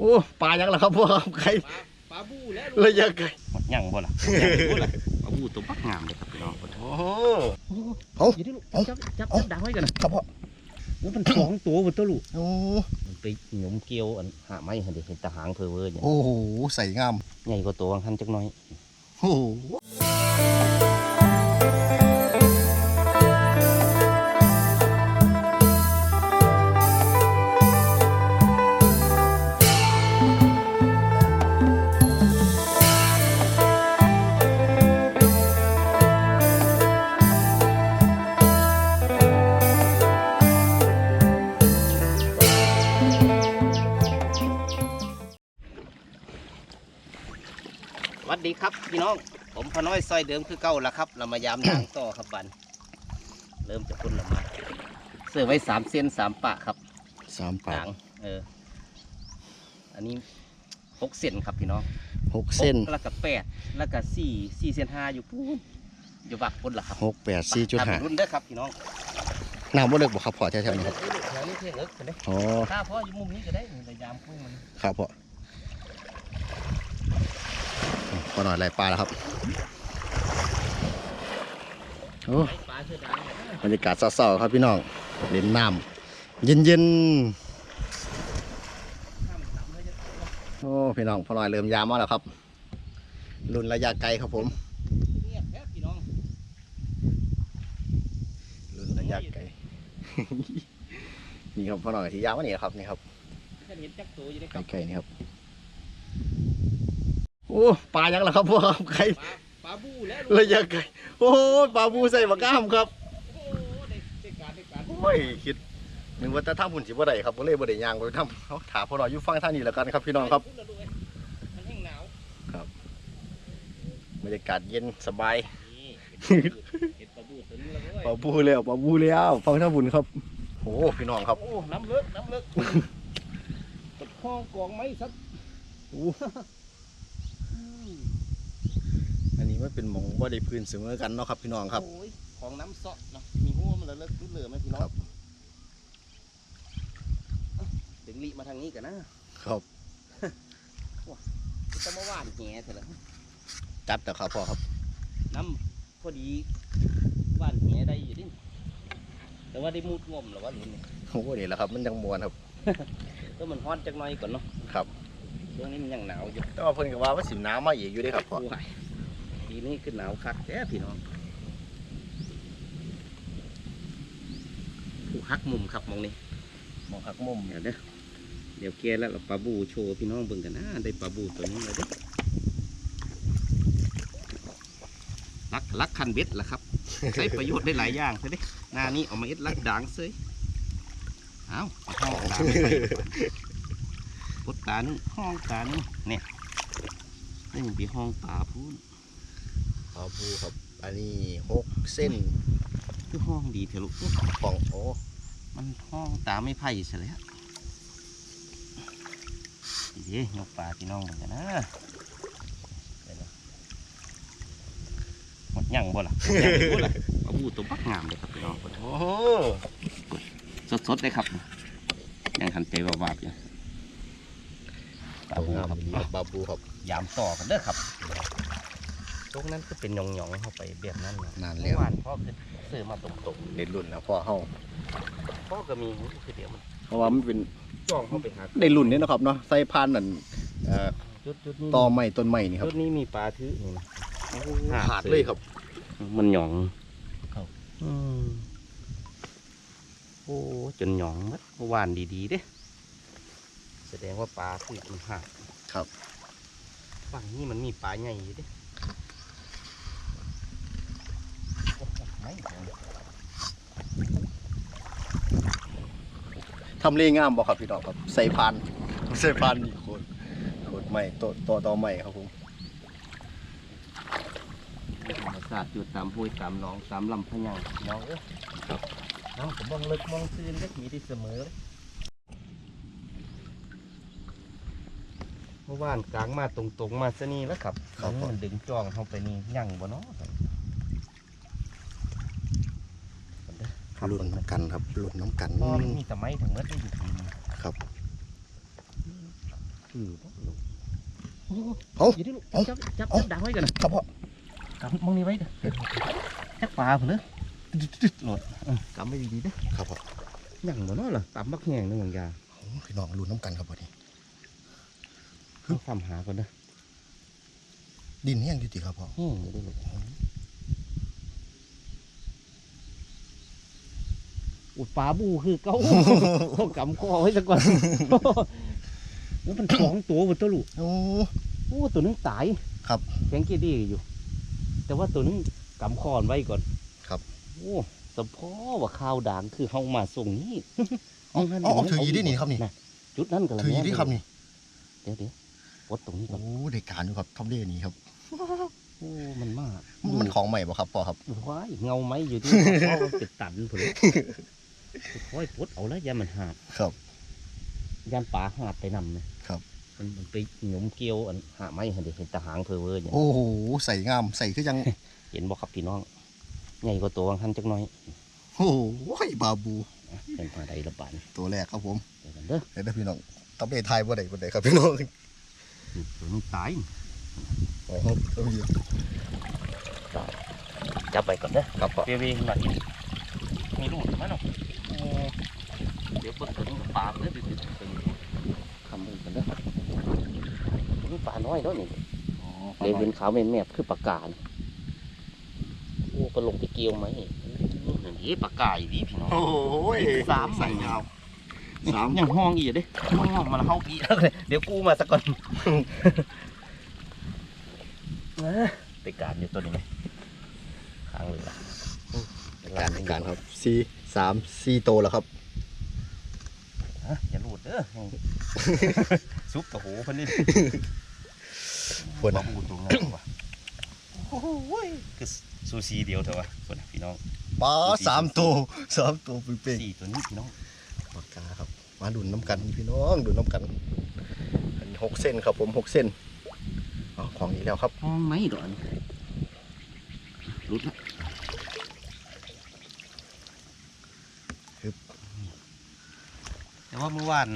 โอ้ปลายังล่ะครับพวกครับใครปลาบูแล้วระยะไกลหมดยังบ่ล่ะยังบ่ล่ะปลาบูตัวปักงามเลยครับพี่น้องโอ้โหเอาอยู่ที่ลูกจับจับจับดังไว้กันนะครับพ่อแล้วมันสองตัวบนตัวลูกโอ้มันไปหยมเกลียวอันหาไม้เห็นดิเห็นตาหางเพอเวอร์เนี่ยโอ้โหใส่งามใหญ่กว่าตัวบางทันจักหน้อยโอ้โห ครับพี่น้อง ผมพอน้อยซอยเดิมคือเก่าละครับ เรามายามยางต่อครับบัน เริ่มจะพุ่นละมาเสื้อไว้สามเส้นสามปะครับสามปากหางเออ อันนี้หกเส้นครับพี่น้องหกเส้นหกแล้วก็แปดแล้วก็สี่สี่เส้นห้าอยู่พูนอยู่บักพุ่นละครับหกแปดสี่จุดทำห้าเป็นรุ่นเด้อครับพี่น้องน้ำว่าเลิกบ่ครับพ่อแถวๆนี้ครับแถวนี้เท่เอิกกันเด้อ๋อถ้าพ่ออยู่มุมนี้ก็ได้พยายามพุ่งมันครับพ่อพอ หน่อยไล่ปลาแล้วครับโอ้ไอ้ปลาเชือดางเนี่ยบรรยากาศเศร้าๆครับพี่น้องเล่นน้ำเย็นห้ามต่ำเลยจะๆโอ้พี่น้องพอหน่อยเริ่มยามมาแล้วครับรุ่นระยะไกลครับผมเงียบแค่พี่น้องรุ่นระยะไกลนี่ครับพอหน่อยที่ยามมานี่ครับนี่ครับฉันเห็นจักตัวอยู่ในกับไกลๆนี่ครับ โอ้ปลายังล่ะครับพวกครับใครปลาปลาบูแล้วระยะไกลโอ้ยปลาบูใส่ปลากล้ามครับโอ้ได้ได้การได้การโอ้ยคิดนึกว่าจะทำหุ่นสิบ่ได้ครับก็เลยบ่ได้ย่างไปทำเขาถามพอหน่อยอยู่ฟังท่างนี้แล้วกันครับพี่น้องครับมันแห้งหนาวบรรยากาศเย็นสบายนี่เห็นปลาบูตัวนี้แล้วเว้ยปลาบูแล้วปลาบูแล้วฟังท่าบุญครับโอ้พี่น้องครับโอ้น้ำเลิกน้ำเลิกตดห้องกองไม้สัก โอ้อันนี้ มันเป็นหมองว่าได้พื้นเสมอกันเนาะครับพี่น้องครับ โอ้ยของน้ำเซาะเนาะมีหัวมันละเลิกรุดเหลือไหมพี่น้องครับดึงลีมาทางนี้กันนะครับจะมาหว่านแหเถอะละจัดแต่ครับพ่อครับน้ำพอดีหว่านแหได้อยู่ดิแต่ว่าได้มูดงมหรือว่าหรือเนี่ยโอ้นี่แหละครับ มันยังมวนครับ ก็มันฮ้อนจักหน่อยก่อนเนาะครับ ช่วงนี้มันยังหนาวอยู่แต่ว่าเพิ่นก็ว่าว่าสิน้ำมาอีกอยู่เด้ครับพ่อ โอ้ย ปีนี้คือหนาวคักแท้พี่น้องผู้ฮักมุมครับมองนี่หมองหักมุมเดี๋ยวเด้อเดี๋ยวแกแล้วเราปลาบูโชว์พี่น้องเบิ่งกันนะได้ปลาบูตัวนี้เลยเด้อลักลักคันเบ็ดล่ะครับ ใช้ประโยชน์ได้หลายอย่างใช่ไหมหน้านี้เอามาเอ็ดลักด่างเซยเอาเอาห้องตาไม่ไปพดตานึงห้องตานึงเนี่ยนี่มันเป็นห้องตาพูน ปลาบูครับ อันนี้หกเส้นคือห้องดีเถอะลูกของโอ้มันห้องตาไม่ไผ่เสียแล้วดีเด้ยกปลาพี่น้องเหมือนกันนะเดี๋ยวนะหมดยังบ่ล่ะหมดยังบ่ล่ะปลาบูตัวปักงามเลยครับพี่น้องโอ้สดๆเลยครับ ยังหันใจวาบๆอยู่ปลาบูครับดีครับปลาบูครับยามต่อกันเด้อครับ ตรงนั้นก็เป็นหยองๆเข้าไปแบบนั้นนะนานเมื่แล้วอวานพ่อคือซื้อมาตรงเด็ดรุ่นนะพ่อเฮาๆพ่อก็มีคือเดี๋ยวมันเพราะว่ามันเป็นจ้องเข้าไปหาได้รุ่นเนี่ยนาะครับเนาะใส่พานนั่นเอ่อจุดจุดๆนี้ตอไม้ต้นไม้นี่ครับจุดนี้มีปลาทื้อนี่นะขาดเลยครับ มันหยองครับ อืมโอ้จนหยองมัดเมื่อวานดีๆเด้แสดงว่าปลาคือมันหักครับ ฝั่งนี้มันมีปลาใหญ่อยู่เด้โอ้โหไม่ ทำเลงามบ่ครับพี่น้องครับใส่พานใส่พานนี่โคตรโคตรไม้โตโตอตอไม้ครับผมธรรมศาสตร์อยู่ตามห้วยตามหนองตามลำพะยังน้องเอ้ยครับน้องผมมองลึกมองซื่นเล็กมีที่เสมอเลยเมื่อวานกลางมาตรงๆมาซะนี่แล้วครับครับมันดึงจ้องเข้าไปนี่ยั่งบ่เนาะ ครับรุ่นน้ำกันครับรุ่นน้ำกันเพราะมันมีแต่ไม้ถึงเมื่อได้อยู่ทีนึงครับคือบ่ลูกโอ้เอาอยู่ดิลูกเอาจับจับเอาจับดังไว้ก่อนนะครับพ่อกำมองนี่ไว้เด้อจักปลาเพิ่นเด้อตึ๊ดๆโหลดเออกำไว้ดีๆเด้อครับพ่อยังบ่เนาะล่ะตำบักแห้งนึงบางอย่างโอ้พี่น้องลุ้นน้ำกันครับวันนี้เอาซ้ำหาก่อนเด้อดินแห้งอยู่ติครับพ่อ แห้ง อุดปลาบูคือเก่าเอากำคอไว้ซะก่อนโอ้มันสองตัวบนตัวลูกโอ้โอ้ตัวนึงตายครับแข็งเกดีอยู่ แต่ว่าตัวนึงกำคอนไว้ก่อน ครับ โอ้สมพอว่าข้าวด่างคือเฮามาส่งนี่อาออถือยีได้นี่ครับนี่จุดนั้นก็ละถือยีได้ครับนี่เดี๋ยวเดี๋ยวปดตรงนี้ก่โอ้อนได้กการอยู่ครับท็อปเดย์นี้ครับโอ้มันมาก มันของใหม่ป่ะครับพ่อครับว้ายเงาไหมอยู่ที่เพราะมันเป็นตันผล ค่อยปลดเอาแล้วยามันหาดครับ ยานป่าหาดไปนำนะครับ มันมันไปหยมเกลียวอันหาไม้เห็นดิเห็นตะหางเพอเวอร์อย่างโอ้โหใส่งามใส่คือยัง เห็นบ่ครับพี่น้องใหญ่กว่าตัวบางท่านจักหน้อยโอ้โหบาบูอะเป็นปลาใดละบาดนตัวแรกครับผมเดี๋ยวกันเด้อเดี๋ยวนะพี่น้องท็อปเดย์ไทยบ่ได้บ่ได้ครับพี่น้องนี่ตัวนี้ตายโอ้โหเอาอยู่จับไปก่อนเด้อครับพ่อเวียๆหน่อยมีลูกมั้ยเนาะโอ้ เดี๋ยวเปิดตัวนี้ปลาเด้อดี๋ยวเดี๋ยวเดี๋ยวคำมือกันเด้อนี่ปลาน้อยเนาะนี่เลวินขาวแม่นแมบคือปากกาเนี่ยโอ้ปลงไปเกี่ยวไหมนี่ปากกาอีดีพี่น้องโอ้โหสามใส่งามสามยังห้องอีกเด้ห้องมาแล้วห้องพี่แล้วเลยเดี๋ยวกูมาสักก่อนเอ้อไปการอยู่ตัวนี้ไหมค้างเลยล่ะการการครับสี่สามสี่โตแล้วครับ ฮะอย่าหลุดเด้อซุปตะโหพันนี่เพิ่นบาน่ะบูตรงนั้นว่ะโอ้โหคือซูซีเดียวเถอะวะคนน่ะพี่น้องปลาสามโตสามโตเป๊กสี่ตัวนี้พี่น้องๆปากกาครับ มาดุนน้ำกันพี่น้องดุนน้ำกันอันนี้หกเส้นครับผมหกเส้นอ๋อของนี้แล้วครับห้องไหมดอนรุดละ ฮึบ แต่ว่าเมื่อวาน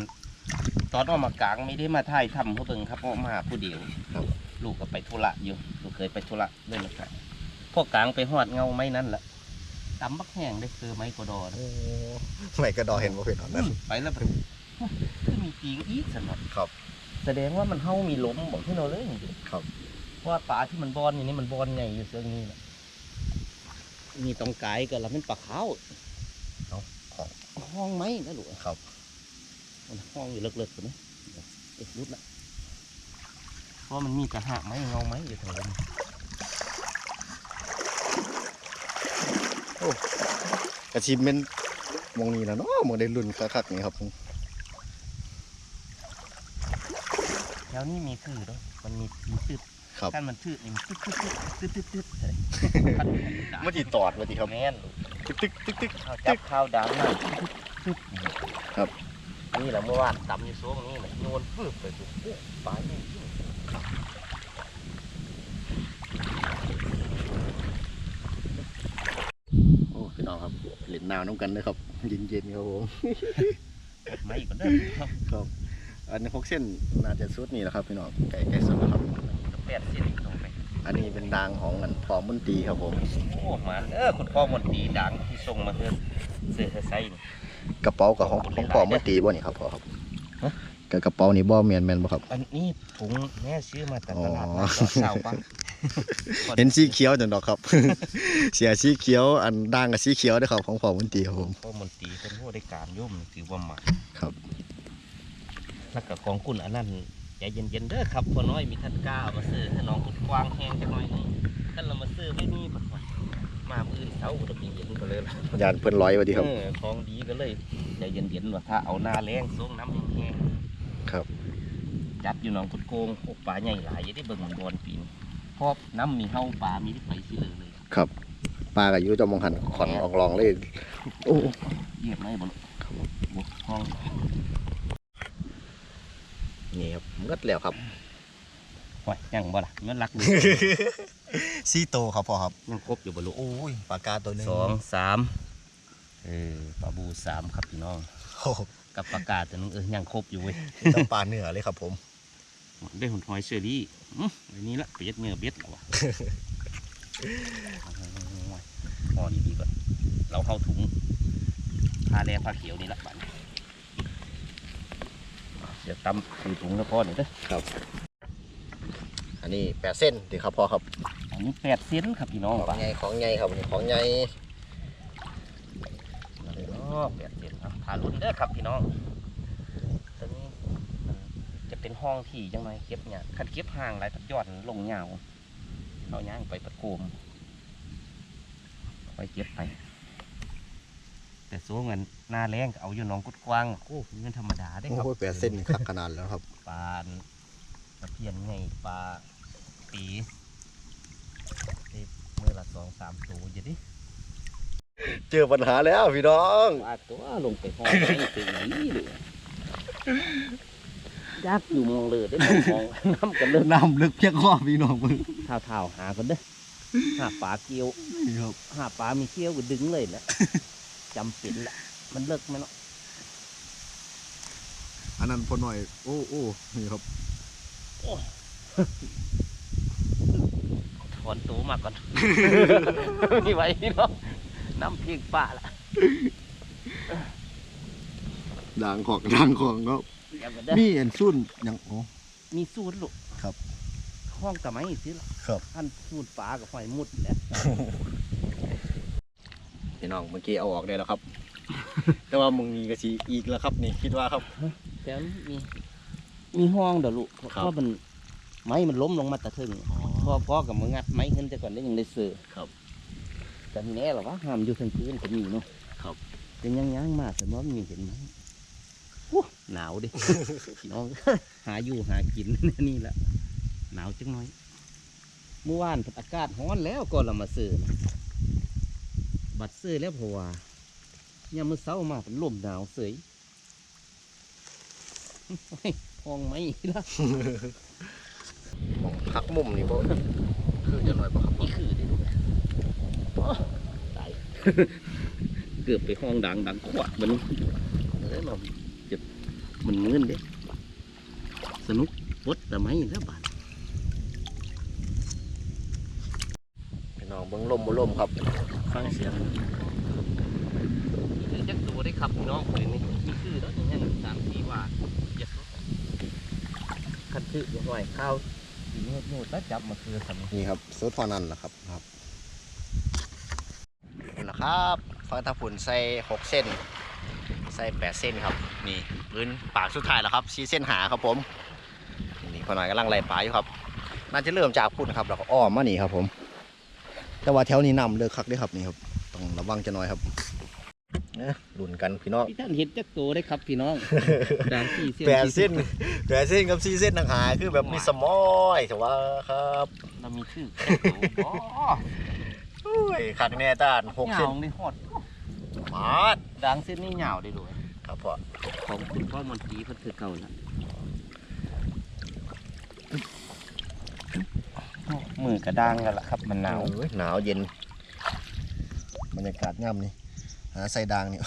ตอนออกมากลางไม่ได้มาถ่ายทำเขาเบิ่งครับออกมาผู้เดียวครับลูกก็ไปธุระอยู่ลูกเคยไปธุระเล่นนะครับพวกกลางไปหอดเงาไม้นั่นแหละตำบักแห้งได้คือไม้กระดอนโอ้ไม่กระดอเห็นว่าเป็นอันนั้นไปแล้วแบบคือมีปีกอีกสำหรับครับ แสดงว่ามันเฮามีล้มบอกที่เราเลยจริงๆครับเพราะว่าปลาที่มันบอนอย่างนี้มันบอนใหญ่อยู่เสื่องนี้นะมีตรงกายก็แล้วมันปลาขาวเอาของห้องไหมนะลูกครับ มันห้องอยู่เลิกๆตัวนี้เอ็ดรุดละเพราะมันมีกระหักไหมเงาไหมอยู่แถวนี้กระชิมเป็นมองนี้นะเนาะมองได้รุ่นคักๆนี่ครับผมแถวนี้มีคือด้วยมันมีมีตืดครับถ้ามันตืดนี่มันตืดตืดตืดตืดตืดตืดอะไรคันเมื่อกี้ตอดมาดีครับแม่นลูกตึกตึกตึกตึกข้าวจับข้าวดังมากตึ๊ดครับ นี่แหละเมื่อวานตำอยู่โซ่งนี่แหละโยนปึ๊บไปปุ๊บโอ้ปลาเนี่ยยิ่งโอ้พี่น้องครับเล่นน้ำน้ำกันนะครับเย็นๆครับผมไม่ก็ได้ครับครับอันนี้หกเส้นน่าจะสุดนี่แหละครับพี่น้องไก่ไก่สุดแล้วครับแปดเส้นลงไปอันนี้เป็นดางของอันพอมุนตรีครับผมโอ้มันเออคุณพ่อมนตรีดังที่ส่งมาเพื่อเสื้อไซส์นี่ กระเป๋ากับของของพอมุนตรีบ่นี่ครับพ่อครับกับกระเป๋านี่บ่แมนแมนบ่ครับ อันนี้ถุงแม่ซื้อมาจากตลาดอ๋อนัดเสาปะเห็นสีเขียวจังดอกครับ เสียสีเขียวอันด่างกับสีเขียวด้วยครับของพอมุนตรีครับผมพ่อมนตรีเป็นผู้ได้การย่อมถือว่าหมาครับแล้วก็ของคุณอันนั้นใจเย็นๆเด้อครับพ่อน้อยมีท่านกล้าเอามาซื้อให้น้องคุณกวางแห้งจังหน่อยนึงท่านเรามาซื้อไม่มีปัดว่า มามืออนเช้าก็มีเย็นก็เลยล่ะยานเพิ่นร้อยไว้ดีครับ เออของดีก็เลยใจเย็นๆว่าถ้าเอาหน้าแรงส่งน้ำแห้งๆครับ จับอยู่หนองกุดโกงโอ้ปลาใหญ่หลายอยังได้เบิ่งบอลปีนพอบน้ำมีเฮาปลามีที่ไปสิเลยเลยครับปลากับยุจะมองหันขอนอองลองเลยโอ้เหยียบไหมบนครับผมบกห้องนี่ครับเงดแล้วครับ ไว้ยังบ่ล่ะมันรักอยู่ซีโตครับพ่อครับยังครบอยู่บ่ลูกโอ้ยปลากาตัวหนึงสองสามเออปลาบูสามครับพี่น้องโอ้โหกับปลากาตัวนึงเออยังครบอยู่เว้ยต้องปลาเนื้อเลยครับผมได้หุ่นหอยเชอรี่อื้ออันนี้ละไปยัดเงือเบ็ดแล้ววะ พอดีดีก่อนเราเข้าถุงผ้าแดงผ้าเขียวนี่ละบัดนี้เดี๋ยวตำคือถุงแล้วพอหน่อยเด้อ อันนี้แปดเส้นดีครับพ่อครับอันนี้แปดเซนครับพี่น้องของปะใหญ่ของใหญ่ครับนี่ของใหญ่อ๋อแปดเซนครับพารุ่นเด้อครับพี่น้องตอนนี้มันจะเป็นห้องที่ยังไงเก็บเนี่ยคันเก็บห่างไรพัดยอดลงยาวเราย่างไปประโคมไปเก็บไป แต่โซ่เงินหน้าแรงก็เอาอยู่หน้องกุดกวางโอ้เงินธรรมดาได้ครับโอ้ยแปดเส้นนี่คักขนาดแล้วครับปลาตะเพียนไงปลา ปีได้มือละสองสามตัวอย่าดิเจอปัญหาแล้วพี่น้องปลาตัวลงไปห้องไม่ตีนี่เลยยากอยู่มองเลยได้มองน้ำกันเลิกน้ำลึกเพียงข้อพี่น้องมึงเท้าเท้าๆหากันเด้อหาปลาเกี้ยวครับหาปลามีเกี้ยวก็ดึงเลยแหละจำเป็นละมันเลิกไหมเนาะอันนั้นพอหน่อย โอ้โอ้นี่ครับ ถอนตัวมาก่อนม่ไหวพี่น้องน้ำพียงปลาละด่างของด่างของครับจำกันเด้อนี่เอ็นซุ่นยังโอ้ มีสูตรลูกครับ ห้องกับไม้สิล่ะครับท่านสูตรปลากับหอยมุดแหล้วพี่น้องเมื่อกี้เอาออกได้แล้วครับ แต่ว่ามึงมีกระสีอีกแล้วครับนี่คิดว่าครับ แต่มันมีมีห้องเด้อลูกเพราะครับว่ามันไม้มันล้มลงมาตะทึง พ่อพ่อกับมึงงัดไม้ขึ้นแต่ก่อนได้ยังได้เสือครับแต่ทีนี้หรอวะห้ามอยู่ทั้งพื้นก็มีเนาะครับเป็นยังยังๆมาแต่ว่ามีเห็นไหมโอ้หนาวดิพี่น้องหาอยู่หากินนี่แหละหนาวจังน้อยเมื่อวานอากาศร้อนแล้วก่อนเรามาซื้อนะบัดซื้อแล้วเพราะว่าเนี่ยามมื่อเช้ามาเป็นลมหนาวเสยห้องไม่ละ มองพักมุมนี่บ่คือจะหน่อยบ่ครับนี่คือได้ดูไหมโอ้ตายเกือบไปห้องดังดังขวดมันเอ้ยมันจะมันเงินเด้สนุกปดแต่ไม่แล้วบาดพี่น้องเบิ่งลมบ่ลมครับฟังเสียงนี่คือจักตัวได้ครับพี่น้องคนนี้นี่คือแล้วยังยังสามสี่ว่าเจ็ดคันคือยังไงข้าวสี นูดนูดแล้วจับมาคือทำนี่ครับโซดพอนั่นแหละครับครับนั่นแหละครับฟังตาฝุ่นใส่หกเส้น ใส่แปดเส้นครับ นี่พื้นปากสุดท้ายแล้วครับชี้เส้นหาครับผมนี่พอหน่อยกำลังไล่ปลาอยู่ครับน่าจะเริ่มจากพุ่นครับแล้วก็อ้อมมานี่ครับผม แต่ว่าแถวนี้น้ำเลิกคักเด้วยครับนี่ครับต้องระวังจะน้อยครับ นะลุ้นกันพี่น้องพี่ท่านเห็นจักตัวได้ครับพี่น้องด่างสี่เส้นแปดเส้นแปดเส้นกับสี่เส้นต่างหากคือแบบมีสมอยแต่ว่าครับเรามีชื่อจักตัวบ่โอ้ยคักแน่ต้านหกเหเส้นงาในหอดมาดด่างเส้นนี่เหงาได้ด้วยครับพ่อของคุณพ่อมนตรีเพันคือเก่าแล้วมือกระด้างกันละครับ มันหนาวเอ้ยหนาวเย็น บรรยากาศง่ำนี่ หาใส่ดางนี่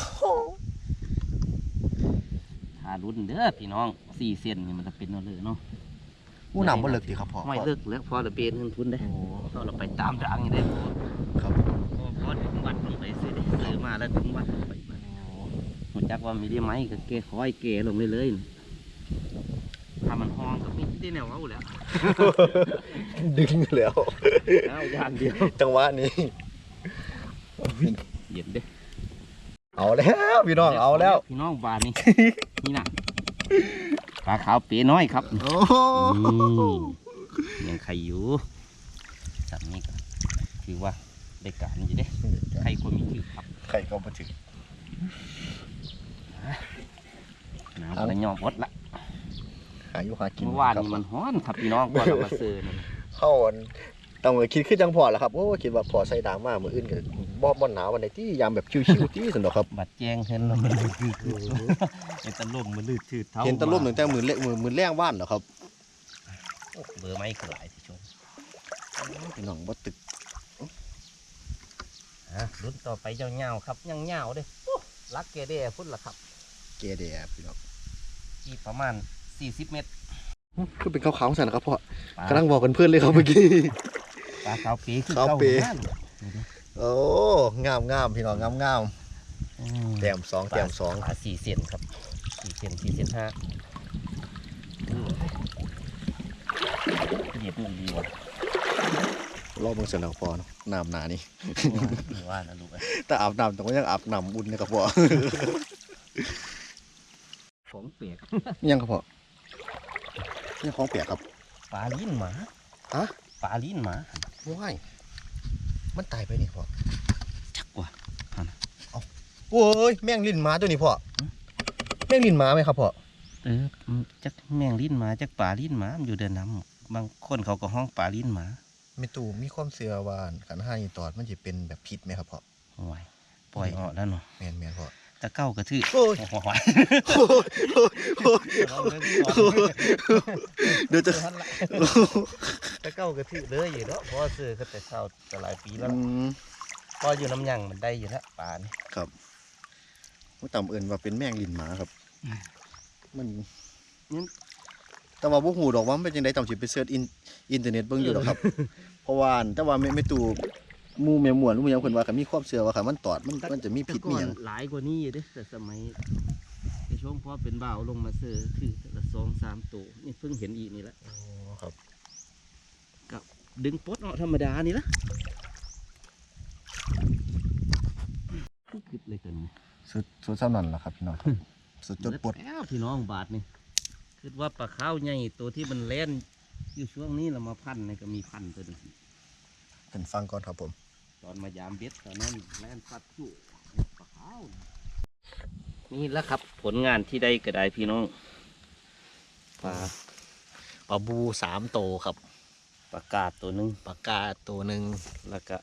หารุ่นเด้อพี่น้องสี่เส้นนี่มันจะเป็นเอาเลยเนาะอู้หนำบ่เลิกดีครับพ่อไม่เลิกแล้วพอเราเปลี่ยนเงินทุนได้โอ้พอเราไปตามด่างนี่ได้ครับพอพอถึงวัดลงไปซื้อได้ซื้อมาแล้วถึงวัดลงไปมาหัวจักว่ามีได้ไหมก็เกคอยเกลงเลยเลยถ้ามันห้องก็มีได้แนวเอาแล้ว ดึงแล้วเอาอย่างเดียว จังหวะนี้เย็นเด้ เอาแล้วพี่น้องเอาแล้ว พี่น้องบานนี่ นี่นะปลาขาวเป๋น้อยครับโอ้นี่ยังไข่อยู่จับนี้ก็ถือว่าได้การอยู่เด้ไข่ควรมีชื่อครับไข่ก็มาถึงน้ำเอาก็ยอมอดละหาอยู่หากินเมื่อวานครับนี่มันฮ้อนครับพี่น้องก่อนเรามาซื้อนั่นเข้าอัน ต้องไปคิดขึ้นจังพอแหละครับโอ้คิดว่าพอใส่ดางมากมืออื่นก็บ่บ่หนาววันไหนที่ยามแบบชิวๆที่สุดหรอกครับบัดแจ้งเห็นแล้วมันลืดชืดเห็นตะลุ่มมันลืดชืดเท่าเห็นตะลุ่มตั้งแต่มือเละมือมือแรงว่านเหรอครับเบอร์ไม่ก็หลายที่ชมพี่น้องบ่ตึกอะรุ่นต่อไปยาวๆครับยังยาวเด้โอ้รักเกเด้พุ่นละครับ เกเดียพี่น้องอีกประมาณ40 เมตร คือเป็นขาวๆสั่นนะครับพ่อปลากำลังบอกกันเพื่อนเลยครับเมื่อกี้ปลาขาวปีคือขาวเก่าปีนั่นโอ้งามงามพี่น้องงามงามอืมแต้มสองแต้มสองปลาสี่เซนครับสี่เซนสี่เซนห้าเหยียบมันดีว่ะรอบเมืองเสนอพอเนาะน้ำหนานี่ว่านะลูกเอ้ยแต่อาบน้ำแต่ก็ยังอาบน้ำอุ่นนะครับพ่อของเปียกยังครับพ่อ ยังของเปียกครับปลาลิ้นหมาฮะปลาลิ้นหมาว้ายมันตายไปนี่พ่อจักว่าโอ้ยแมงลิ้นหมาตัวนี้พ่อแมงลิ้นหมาไหมครับพ่อเออมันจักแมงลิ้นหมาจักปลาลิ้นหมามันอยู่เดินน้ำบางคนเขาก็ห้องปลาลิ้นหมาเมตูมีความเสื่อวานขันห้าอีตอดมันจะเป็นแบบพิษไหมครับพ่อโอ้ยปล่อยออกแล้วเนาะแมนแมนพ่อ ตะเก้ากระทือโอ้ยโอ้โหเดี๋ยวจะตะเก้ากระทือเลยอยู่เนาะเพราะว่าซื้อก็แต่เช้าแต่หลายปีแล้วอืมพออยู่น้ำยังมันได้อยู่แล้วปลานี่ครับว่าต่ำเอินว่าเป็นแมงลิ้นหมาครับอืมมันแต่ว่าพวกหูดอกว่ามันเป็นยังไงต่ำสิไปเสิร์ชอินอินเทอร์เน็ตเบิ่งอยู่หรอกครับ เพราะว่าแต่ว่าไม่ไม่ตู หมูแม่หมวนหมูหยังเพิ่นว่าก็มีความเชื่อว่าค่ะมันตอดมันมันจะมีพิษมีหยังหลายกว่านี้อยู่เด้แต่สมัยในช่วงพอเป็นบ่าวลงมาเซอร์คือแต่ละสองสามตัวนี่เพิ่งเห็นอีกนี่แหละอ๋อครับดึงปลดออกธรรมดานี่ละคิดเลยกันสุดสุดซ้ำนั่นล่ะครับพี่น้องสุดจดปลดแล้วพี่น้องบาทนี่คิดว่าปลาข้าวใหญ่ตัวที่มันเล่นอยู่ช่วงนี้เรามาพันนี่ก็มีพันตัวหนึง เป็นฟังก่อนครับผม ตอนมายามเบ็ดตอนนั้นแล่นปัดจู่ปลาข้าวนี่แหละครับผลงานที่ได้ก็ได้พี่น้องปลาปลาบูสามโตครับปลากาดตัวหนึงปลากาตัวหนึ่งแล้วก็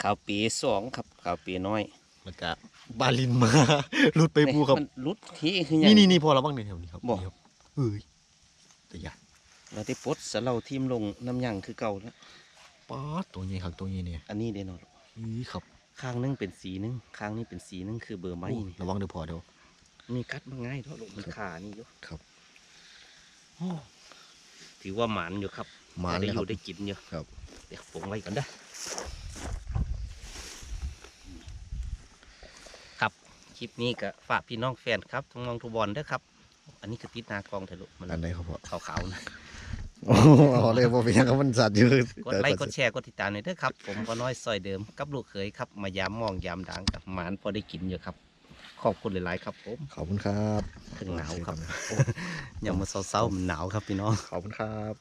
ข้าวปีสองครับข้าวปีน้อยแล้วก็บาลินมาหลุดไปบูครับมันรุดที่คือหยังนี่นี่นี่พอเราบ้างในแถวนี้ครับบ่นี่ครับเอ้ยแต่ยานเราได้ปลดสะเราทีมลงน้ำหยังคือเก่าแล้ว ป๊าดตัวนี้ครับตัวนี้เนี่ยอันนี้เด้เนอนอีครับข้างนึงเป็นสีนึงข้างนี้เป็นสีนึงคือเบอร์ไม้โอ้นี่ระวังเดี๋ยวพอเดี๋ยวมีกัดมาง่ายเท่าะลูกมันขานี่อยู่ครับโอ้ถือว่าหมานอยู่ครับมาได้เลยอครับยู่ได้กินอยู่ครับ เดี๋ยวผมไว้ก่อนเด้อครับคลิปนี้ก็ฝากพี่น้องแฟนครับทั้งมองทุกบอลเด้อครับ อันนี้คือติดหนากองเถอะลูกมันอันไหนครับพ่อขาวๆนะ โอ้เอาเลยบ่เป็นหยังครับมันสัตว์อยู่กดไลค์กดแชร์กดติดตามหน่อยเด้อครับ ผมก็น้อยซอยเดิมกับลูกเขยครับ มายามมองยามดังกับหมานพอได้กินอยู่ครับ ขอบคุณหลายๆครับผมขอบคุณครับถึงหนาวครับอย่ามาเศร้าๆมันหนาวครับพี่น้อง ขอบคุณครับ